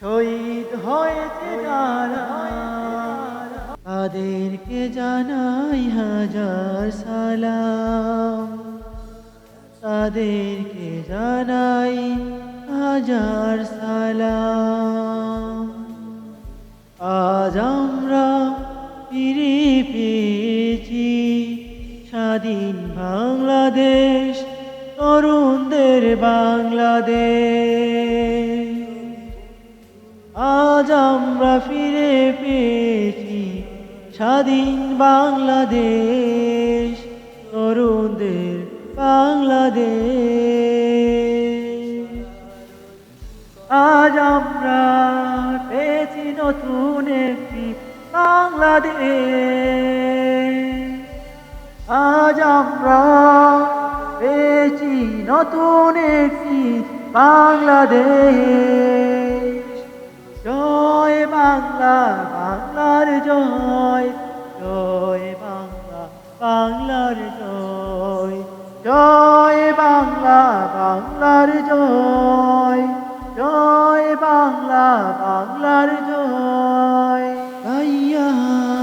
শহীদ হয়েছে যারা তাদেরকে জানাই হাজার সালাম। তাদেরকে জানাই হাজার সালাম। আজ আমরা ফিরে পেয়েছি স্বাধীন বাংলাদেশ, তরুণদের বাংলাদেশ। আজ আমরা ফিরে পেয়েছি স্বাধীন বাংলাদেশ, তরুণদের বাংলাদেশ। আজ আমরা পেয়েছি নতুন একটি বাংলাদেশ। আজ আমরা পেয়েছি নতুন একটি বাংলাদেশ। বাংলা, বাংলার জয়। জয় বাংলা, বাংলার জয়। জয় বাংলা, বাংলার জয়। জয় বাংলা, বাংলার জয়।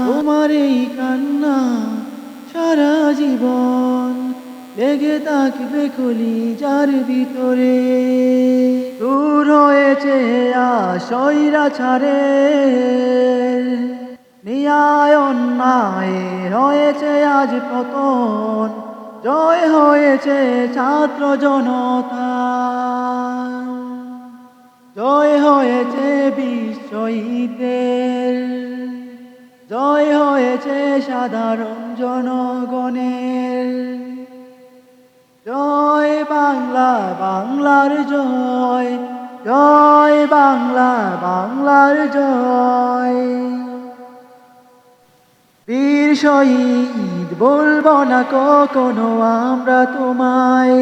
তোমার এই কান্না সারা জীবন লেগে থাকবে কলি যার ভিতরে। দূর হয়েছে আশয়রা ছাড়ে। নিয়ায় অন্যায় হয়েছে আজ পতন। জয় হয়েছে ছাত্র জনতা। জয় হয়েছে বিশ্বইদের জয় হয়েছে সাধারণ জনগণের বাংলার জয় জয় বাংলা বাংলার জয়। বীর শহীদ বলব না কখনো আমরা তোমায়।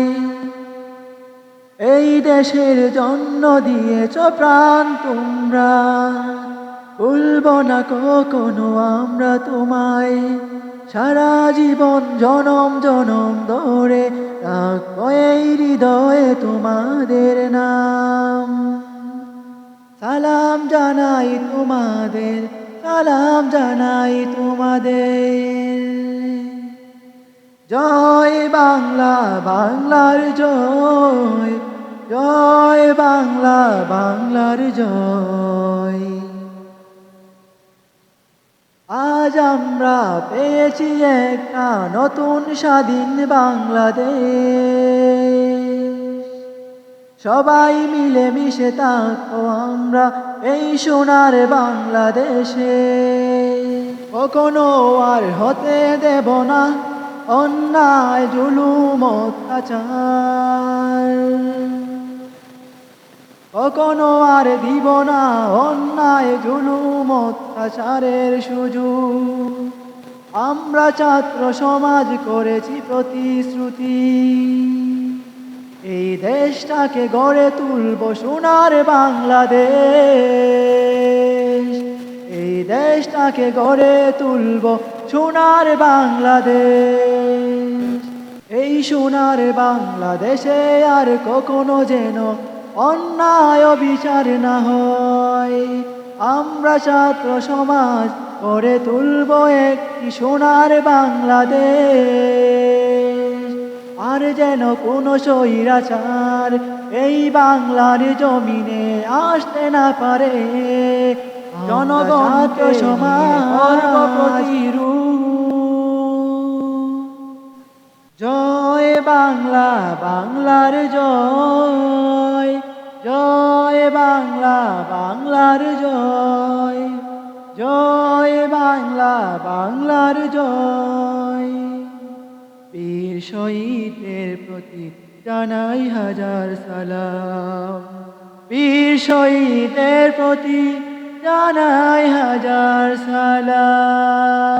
এই দেশের জন্য দিয়েছ প্রাণ তোমরা, ভুলব না কখনো আমরা তোমায়। সারা জীবন জনম জনম ধরে এই হৃদয়ে তোমাদের নাম। সালাম জানাই তোমাদের, সালাম জানাই তোমাদের। জয় বাংলা, বাংলার জয়। জয় বাংলা, বাংলার জয়। আজ আমরা পেয়েছি একটা নতুন স্বাধীন বাংলাদেশ। সবাই মিলে মিশে থাকব আমরা এই সোনার বাংলাদেশে। কখনো আর হতে দেব না, অন্যায়, জুলুম, অত্যাচার। কখনো আর দিব না অন্যায় জুলুম অত্যাচারের সুযোগ। আমরা ছাত্র সমাজ করেছি প্রতিশ্রুতি। এই দেশটাকে গড়ে তুলব সোনার বাংলাদেশ। এই দেশটাকে গড়ে তুলব সোনার বাংলাদেশ। এই সোনার বাংলাদেশে আর কখনো যেন অন্যায় বিচার না হয়। আমরা ছাত্র সমাজ করে তুলব একটি সোনার বাংলাদেশ। আর যেন কোনো স্বৈরাচার এই বাংলার জমিনে আসতে না পারে। জনগণ সমাজ জয় বাংলা বাংলার জয়। বাংলার জয় জয় বাংলা, বাংলার জয়। বীর শহীদের প্রতি জানাই হাজার সালাম। বীর শহীদের প্রতি জানাই হাজার সালাম।